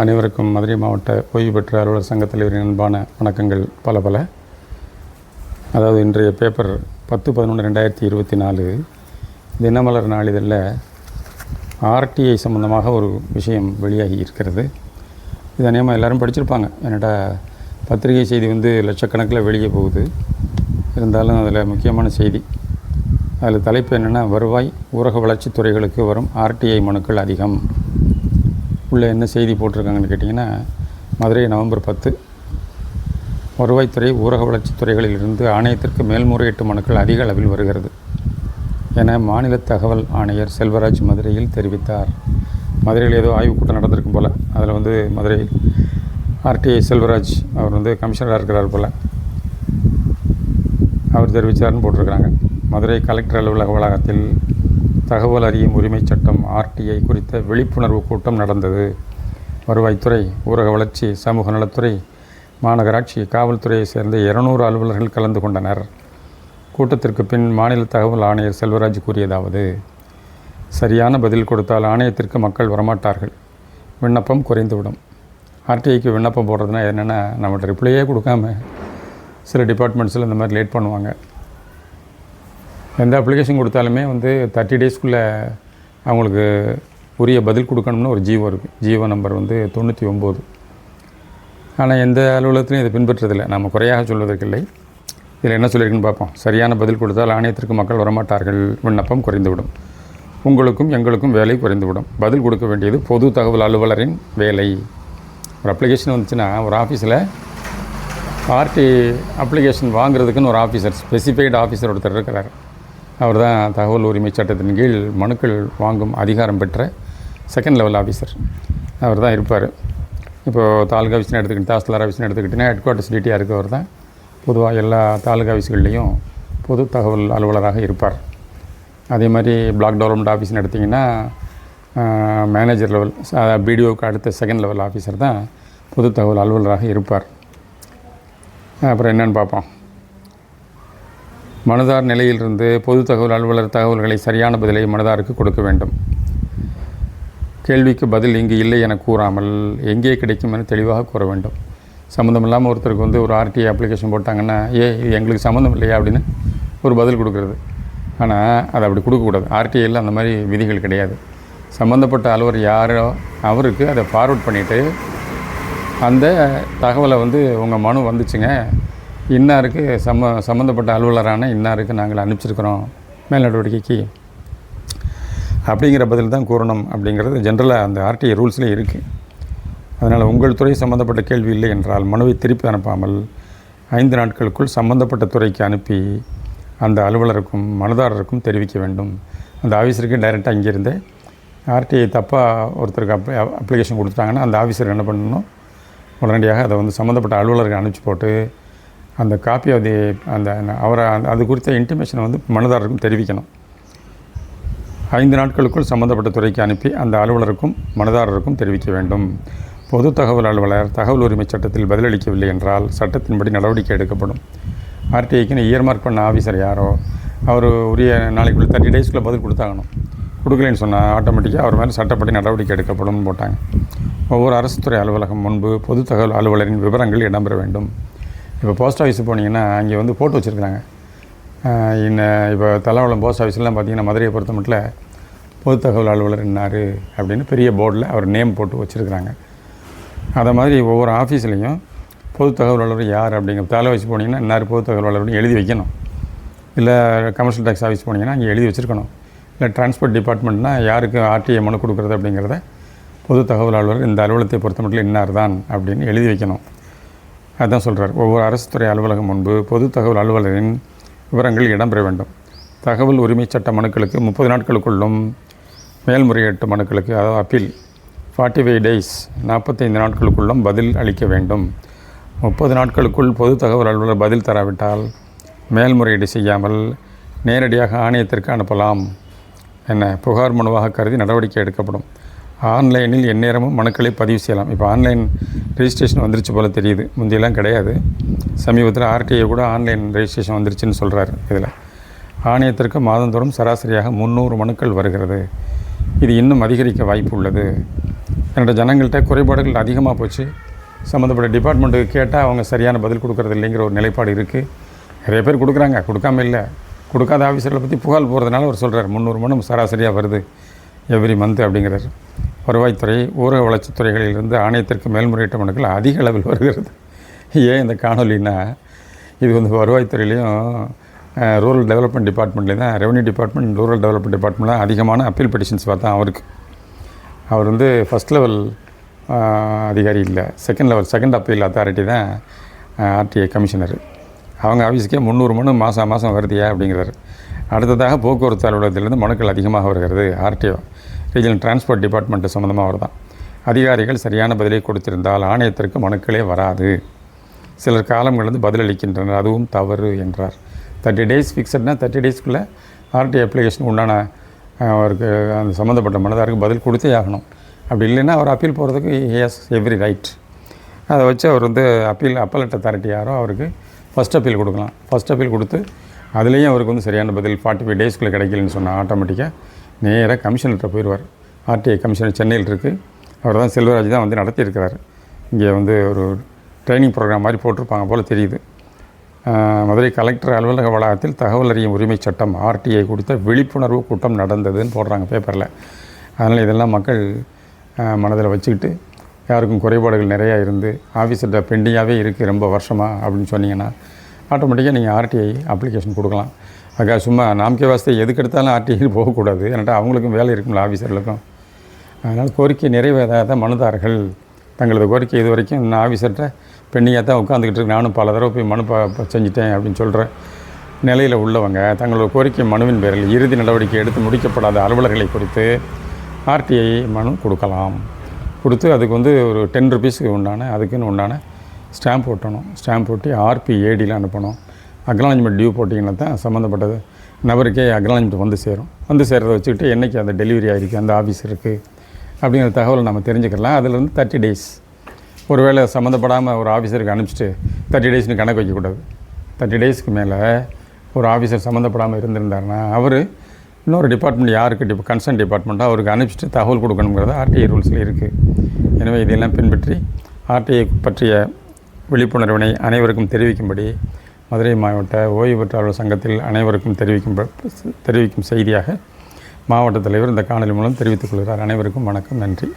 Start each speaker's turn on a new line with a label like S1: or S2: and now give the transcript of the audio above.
S1: அனைவருக்கும் மதுரை மாவட்ட ஓய்வு பெற்ற அலுவலர் சங்கத் தலைவரின் அன்பான வணக்கங்கள் பல பல. அதாவது இன்றைய பேப்பர் பத்து பதினொன்று ரெண்டாயிரத்தி இருபத்தி நாலு. தினமலர் நாளிதழில் ஆர்டிஐ சம்பந்தமாக ஒரு விஷயம் வெளியாகி இருக்கிறது. இது அநேகமாக எல்லாரும் படிச்சிருப்பாங்க. என்னடா பத்திரிகை செய்தி வந்து லட்சக்கணக்கில் வெளியே போகுது. இருந்தாலும் அதில் முக்கியமான செய்தி. அதில் தலைப்பு என்னென்னா வருவாய் ஊரக வளர்ச்சித் துறைகளுக்கு வரும் ஆர்டிஐ மனுக்கள் அதிகம். உள்ளே என்ன செய்தி போட்டிருக்காங்கன்னு கேட்டிங்கன்னா மதுரை நவம்பர் பத்து வருவாய்த்துறை ஊரக வளர்ச்சித் துறைகளிலிருந்து ஆணையத்திற்கு மேல்முறையீட்டு மனுக்கள் அதிக அளவில் வருகிறது என மாநில தகவல் ஆணையர் செல்வராஜ் மதுரையில் தெரிவித்தார். மதுரையில் ஏதோ ஆய்வுக்கூட்டம் நடந்திருக்கும் போல் அதில் வந்து மதுரை ஆர்டிஐ செல்வராஜ் அவர் வந்து கமிஷனராக இருக்கிறார் போல் அவர் தெரிவித்தார்னு போட்டிருக்கிறாங்க. மதுரை கலெக்டர் அலுவலக வளாகத்தில் தகவல் அறியும் உரிமைச் சட்டம் ஆர்டிஐ குறித்த விழிப்புணர்வு கூட்டம் நடந்தது. வருவாய்த்துறை ஊரக வளர்ச்சி சமூக நலத்துறை மாநகராட்சி காவல்துறையை சேர்ந்த இருநூறு அலுவலர்கள் கலந்து கொண்டனர். கூட்டத்திற்கு பின் மாநில தகவல் ஆணையர் செல்வராஜ் கூறியதாவது சரியான பதில் கொடுத்தால் ஆணையத்திற்கு மக்கள் வரமாட்டார்கள். விண்ணப்பம் குறைந்துவிடும். ஆர்டிஐக்கு விண்ணப்பம் போடுறதுனா என்னென்னா நம்மகிட்ட ரிப்ளையே கொடுக்காம சில டிபார்ட்மெண்ட்ஸில் இந்த மாதிரி லேட் பண்ணுவாங்க. எந்த அப்ளிகேஷன் கொடுத்தாலுமே வந்து தேர்ட்டி டேஸ்க்குள்ளே அவங்களுக்கு உரிய பதில் கொடுக்கணும்னு ஒரு ஜீவோ இருக்குது ஜீவோ நம்பர் வந்து தொண்ணூற்றி ஒம்பது ஆனால் எந்த அலுவலகத்திலையும் இதை பின்பற்றதில்லை நம்ம குறையாக சொல்வதற்கில்லை இதில் என்ன சொல்லியிருக்குன்னு பார்ப்போம். சரியான பதில் கொடுத்தால் ஆணையத்திற்கு மக்கள் வரமாட்டார்கள். விண்ணப்பம் குறைந்துவிடும். உங்களுக்கும் எங்களுக்கும் வேலை குறைந்துவிடும். பதில் கொடுக்க வேண்டியது பொது தகவல் அலுவலரின் வேலை. ஒரு அப்ளிகேஷன் வந்துச்சுன்னா ஒரு ஆஃபீஸில் ஆர்டி அப்ளிகேஷன் வாங்குறதுக்குன்னு ஒரு ஆஃபீஸர் ஸ்பெசிஃபைடு ஆஃபீஸர் ஒருத்தர் இருக்கிறார். அவர் தான் தகவல் உரிமை சட்டத்தின் கீழ் மனுக்கள் வாங்கும் அதிகாரம் பெற்ற செகண்ட் லெவல் ஆஃபீஸர் அவர் தான் இருப்பார். இப்போது தாலுகா ஆஃபீஸ்னு எடுத்துக்கிட்டு தாசில்தார் ஆஃபீஸ்னு எடுத்துக்கிட்டிங்கன்னா ஹெட் குவார்ட்டர்ஸ் டிடியாக இருக்கவர் தான் பொதுவாக எல்லா தாலுகா ஆஃபீஸ்கள்லேயும் பொது தகவல் அலுவலராக இருப்பார். அதே மாதிரி பிளாக் டெவலப்மெண்ட் ஆஃபீஸ்னு எடுத்திங்கன்னா மேனேஜர் லெவல் பிடிஓக்கு அடுத்த செகண்ட் லெவல் ஆஃபீஸர் தான் பொது தகவல் அலுவலராக இருப்பார். அப்புறம் என்னென்னு பார்ப்போம். மனுதார் நிலையிலிருந்து பொது தகவல் அலுவலர் தகவல்களை சரியான பதிலை மனுதாருக்கு கொடுக்க வேண்டும். கேள்விக்கு பதில் இங்கு இல்லை என கூறாமல் எங்கே கிடைக்கும் என தெளிவாக கூற வேண்டும். சம்மந்தம் இல்லாமல் ஒருத்தருக்கு வந்து ஒரு ஆர்டிஐ அப்ளிகேஷன் போட்டாங்கன்னா ஏ இது எங்களுக்கு சம்மந்தம் இல்லையா அப்படின்னு ஒரு பதில் கொடுக்குறது. ஆனால் அதை அப்படி கொடுக்கக்கூடாது ஆர்டிஐயில் அந்த மாதிரி விதிகள் கிடையாது. சம்மந்தப்பட்ட அலுவலர் யாரோ அவருக்கு அதை ஃபார்வர்ட் பண்ணிவிட்டு அந்த தகவலை வந்து உங்கள் மனு வந்துச்சுங்க இன்னாருக்கு சம்ம சம்மந்தப்பட்ட அலுவலரான இன்னாருக்கு நாங்கள் அனுப்பிச்சிருக்கிறோம் மேல் நடவடிக்கைக்கு அப்படிங்கிற பதில் தான் கூறணும் அப்படிங்கிறது ஜென்ரலாக அந்த ஆர்டிஐ ரூல்ஸ்லேயே இருக்குது அதனால் உங்கள் துறை சம்மந்தப்பட்ட கேள்வி இல்லை என்றால் மனுவை திருப்பி அனுப்பாமல் ஐந்து நாட்களுக்குள் சம்மந்தப்பட்ட துறைக்கு அனுப்பி அந்த அலுவலருக்கும் மனுதாரருக்கும் தெரிவிக்க வேண்டும். அந்த ஆஃபீஸருக்கு டைரெக்டாக இங்கேருந்தே ஆர்டிஐ தப்பாக ஒருத்தருக்கு அப்ளை அப்ளிகேஷன் கொடுத்துட்டாங்கன்னா அந்த ஆஃபீஸர் என்ன பண்ணணும்? உடனடியாக அதை வந்து சம்மந்தப்பட்ட அலுவலருக்கு அனுப்பிச்சி போட்டு அந்த காப்பி அது அந்த அவரை அந்த- அது குறித்த இன்டிமேஷனை வந்து மனுதாரருக்கும் தெரிவிக்கணும். ஐந்து நாட்களுக்குள் சம்பந்தப்பட்ட துறைக்கு அனுப்பி அந்த அலுவலருக்கும் மனுதாரருக்கும் தெரிவிக்க வேண்டும். பொது தகவல் அலுவலர் தகவல் உரிமை சட்டத்தில் பதிலளிக்கவில்லை என்றால் சட்டத்தின்படி நடவடிக்கை எடுக்கப்படும். ஆர்டிஐக்குன்னு இயர்மார்க் பண்ண ஆஃபீஸர் யாரோ அவர் உரிய நாளைக்குள்ள தேர்ட்டி டேஸ்க்குள்ளே பதில் கொடுத்தாகணும். கொடுக்கலைன்னு சொன்னால் ஆட்டோமேட்டிக்காக அவர் மேலே சட்டப்படி நடவடிக்கை எடுக்கப்படும் போட்டாங்க. ஒவ்வொரு அரசு துறை அலுவலகம் முன்பு பொது தகவல் அலுவலரின் விவரங்கள் இடம்பெற வேண்டும். இப்போ போஸ்ட் ஆஃபீஸ் போனீங்கன்னா அங்கே வந்து போட்டு வச்சுருக்குறாங்க. இன்னும் இப்போ தலைவலம் போஸ்ட் ஆஃபீஸ்லாம் பார்த்தீங்கன்னா மதுரையை பொறுத்த மட்டும் பொது தகவல் அலுவலர் என்னார் அப்படின்னு பெரிய போர்டில் அவர் நேம் போட்டு வச்சுருக்குறாங்க. அதை மாதிரி ஒவ்வொரு ஆஃபீஸ்லேயும் பொது தகவல் அலுவலர் யார் அப்படிங்கிற தலை வச்சு போனீங்கன்னா இன்னார் பொது தகவல் அலுவலர்னு எழுதி வைக்கணும். இல்லை கமர்ஷியல் டேக்ஸ் ஆஃபீஸ் போனீங்கன்னா அங்கே எழுதி வச்சுருக்கணும். இல்லை டிரான்ஸ்போர்ட் டிபார்ட்மெண்ட்னா யாருக்கு ஆர்டிஐ மனு கொடுக்குறது அப்படிங்கிறத பொது தகவல் அலுவலர் இந்த அலுவலகத்தை பொறுத்த மட்டும் இன்னார் தான் அப்படின்னு எழுதி வைக்கணும். அதான் சொல்கிறார் ஒவ்வொரு அரசு துறை அலுவலகம் முன்பு பொது தகவல் அலுவலரின் விவரங்கள் இடம்பெற வேண்டும். தகவல் உரிமை சட்ட மனுக்களுக்கு முப்பது நாட்களுக்குள்ளும் மேல்முறையீட்டு மனுக்களுக்கு அதாவது அப்பீல் ஃபார்ட்டி ஃபைவ் டேஸ் நாற்பத்தைந்து நாட்களுக்குள்ளும் பதில் அளிக்க வேண்டும். முப்பது நாட்களுக்குள் பொது தகவல் அலுவலர் பதில் தராவிட்டால் மேல்முறையீடு செய்யாமல் நேரடியாக ஆணையத்திற்கு அனுப்பலாம் என்ன புகார் மனுவாக கருதி நடவடிக்கை எடுக்கப்படும். ஆன்லைனில் எந்நேரமும் மனுக்களை பதிவு செய்யலாம். இப்போ ஆன்லைன் ரெஜிஸ்ட்ரேஷன் வந்துருச்சு போல் தெரியுது. முந்தியெல்லாம் கிடையாது. சமீபத்தில் ஆர்டிஐ கூட ஆன்லைன் ரெஜிஸ்ட்ரேஷன் வந்துருச்சுன்னு சொல்கிறார் இதில். ஆணையத்திற்கு மாதந்தோறும் சராசரியாக முந்நூறு மனுக்கள் வருகிறது. இது இன்னும் அதிகரிக்க வாய்ப்பு உள்ளது. என்னோட ஜனங்கள்கிட்ட குறைபாடுகள் அதிகமாக போச்சு. சம்மந்தப்பட்ட டிபார்ட்மெண்ட்டுக்கு கேட்டால் அவங்க சரியான பதில் கொடுக்கறது இல்லைங்கிற ஒரு நிலைப்பாடு இருக்குது நிறைய பேர் கொடுக்குறாங்க. கொடுக்காம இல்லை. கொடுக்காத ஆஃபீஸர்களை பற்றி புகார் போகிறதுனால அவர் சொல்கிறார் முந்நூறு மணி சராசரியாக வருது. எவ்ரி மந்த் அப்படிங்கிறார். வருவாய்த்துறை ஊரக வளர்ச்சித்துறைகளிலிருந்து ஆணையத்திற்கு மேல்முறையீட்டு மனுக்கள் அதிக அளவில் வருகிறது. ஏன் இந்த காணொலின்னா இது வந்து வருவாய்த்துறையிலையும் ரூரல் டெவலப்மெண்ட் டிபார்ட்மெண்ட்லேயும் தான் revenue department rural development department தான் அதிகமான அப்பீல் பெட்டிஷன்ஸ் பார்த்தா அவருக்கு. அவர் வந்து ஃபஸ்ட் லெவல் அதிகாரி இல்லை. Second level second appeal authority தான் ஆர்டிஐ கமிஷனர் அவங்க ஆஃபீஸுக்கே முந்நூறு மனு மாதம் மாதம் வருதியா அப்படிங்கிறாரு. அடுத்ததாக போக்குவரத்து அலுவலகத்திலிருந்து மனுக்கள் அதிகமாக வருகிறது ஆர்டிஓ ரீஜனல் டிரான்ஸ்போர்ட் டிபார்ட்மெண்ட்டு சம்மந்தமாக வருதான் அதிகாரிகள் சரியான பதிலை கொடுத்திருந்தால் ஆணையத்திற்கு மனுக்களே வராது. சிலர் காலம் கடந்து பதிலளிக்கின்றனர் அதுவும் தவறு என்றார். தேர்ட்டி டேஸ் ஃபிக்ஸட்னா தேர்ட்டி டேஸ்க்குள்ளே ஆர்டி அப்ளிகேஷன் உண்டான அவருக்கு அந்த சம்மந்தப்பட்ட மனதாருக்கு பதில் கொடுத்தே ஆகணும். அப்படி இல்லைன்னா அவர் அப்பீல் போகிறதுக்கு ஹேஸ் எவ்ரி ரைட் அதை வச்சு அவர் வந்து அப்பீல் அப்பலட் அத்தாரிட்டி யாரோ அவருக்கு ஃபஸ்ட் அப்பீல் கொடுக்கலாம். ஃபஸ்ட் அப்பீல் கொடுத்து அதுலேயும் அவருக்கு வந்து சரியான பதில் ஃபார்ட்டி ஃபைவ் டேஸ்க்குள்ளே கிடைக்கலன்னு சொன்னால் ஆட்டோமேட்டிக்காக நேராக கமிஷனர்கிட்ட போயிடுவார். ஆர்டிஐ கமிஷனர் சென்னையில் இருக்குது அவர் தான் செல்வராஜ் தான் வந்து நடத்தியிருக்கிறார். இங்கே வந்து ஒரு ட்ரைனிங் ப்ரோக்ராம் மாதிரி போட்டிருப்பாங்க போல் தெரியுது. மதுரை கலெக்டர் அலுவலக வளாகத்தில் தகவல் அறியும் உரிமை சட்டம் ஆர்டிஐ கொடுத்த விழிப்புணர்வு கூட்டம் நடந்ததுன்னு போடுறாங்க பேப்பரில். அதனால் இதெல்லாம் மக்கள் மனதில் வச்சுக்கிட்டு யாருக்கும் குறைபாடுகள் நிறையா இருந்து ஆஃபீஸில் பெண்டிங்காகவே இருக்குது ரொம்ப வருஷமாக அப்படின்னு சொன்னீங்கன்னா ஆட்டோமேட்டிக்காக நீங்கள் ஆர்டிஐ அப்ளிகேஷன் கொடுக்கலாம். அக்கா சும்மா நாமக்கே வாஸ்தை எதுக்கு எடுத்தாலும் ஆர்டிஐ போகக்கூடாது. ஏன்னா அவங்களுக்கும் வேலை இருக்கும்ல ஆஃபீஸர்களுக்கும் அதனால் கோரிக்கை நிறைவேறாத மனுதாரர்கள் தங்களது கோரிக்கை இது வரைக்கும் நான் ஆஃபீஸர்கிட்ட பெண்ணியாக தான் உட்காந்துக்கிட்டு இருக்கு. நானும் பல தடவை போய் மனு ப செஞ்சிட்டேன் செஞ்சுட்டேன் அப்படின்னு சொல்கிற நிலையில் உள்ளவங்க தங்களோட கோரிக்கை மனுவின் பேரில் இறுதி நடவடிக்கை எடுத்து முடிக்கப்படாத அலுவலர்களை குறித்து ஆர்டிஐ மனு கொடுக்கலாம். கொடுத்து அதுக்கு வந்து ஒரு டென் ருபீஸுக்கு உண்டான அதுக்குன்னு உண்டான ஸ்டாம்ப் ஒட்டணும். ஸ்டாம்ப் ஒட்டி ஆர்பிஏடியில் அனுப்பணும். அக்னாலஜ்மெண்ட் டியூ போட்டிங்கன்னா தான் சம்மந்தப்பட்டது. நபருக்கே அக்னாலஜ்மெண்ட் வந்து சேரும். வந்து சேர்றதை வச்சுக்கிட்டு என்றைக்கு அந்த டெலிவரி ஆகிருக்கு அந்த ஆஃபீஸ் இருக்குது அப்படிங்கிற தகவலை நம்ம தெரிஞ்சுக்கலாம் அதில் வந்து தேர்ட்டி டேஸ் ஒருவேளை சம்மந்தப்படாமல் ஒரு ஆஃபீஸருக்கு அனுப்பிச்சிட்டு தேர்ட்டி டேஸ்னு கணக்கு வைக்கக்கூடாது. தேர்ட்டி டேஸ்க்கு மேலே ஒரு ஆஃபீஸர் சம்மந்தப்படாமல் இருந்திருந்தாருன்னா அவர் இன்னொரு டிபார்ட்மெண்ட் யாருக்கு டிப் கன்சர்ன் டிபார்ட்மெண்ட்டோ அவருக்கு அனுப்பிச்சிட்டு தகவல் கொடுக்கணுங்கிறது ஆர்டிஐ ரூல்ஸில் இருக்குது எனவே இதையெல்லாம் பின்பற்றி ஆர்டிஐ பற்றிய விழிப்புணர்வினை அனைவருக்கும் தெரிவிக்கும்படி மதுரை மாவட்ட ஓய்வு பெற்றாளர் சங்கத்தில் அனைவருக்கும் தெரிவிக்கும் தெரிவிக்கும் செய்தியாக மாவட்ட தலைவர் இந்த காணொலி மூலம் தெரிவித்துக் கொள்கிறார். அனைவருக்கும் வணக்கம். நன்றி.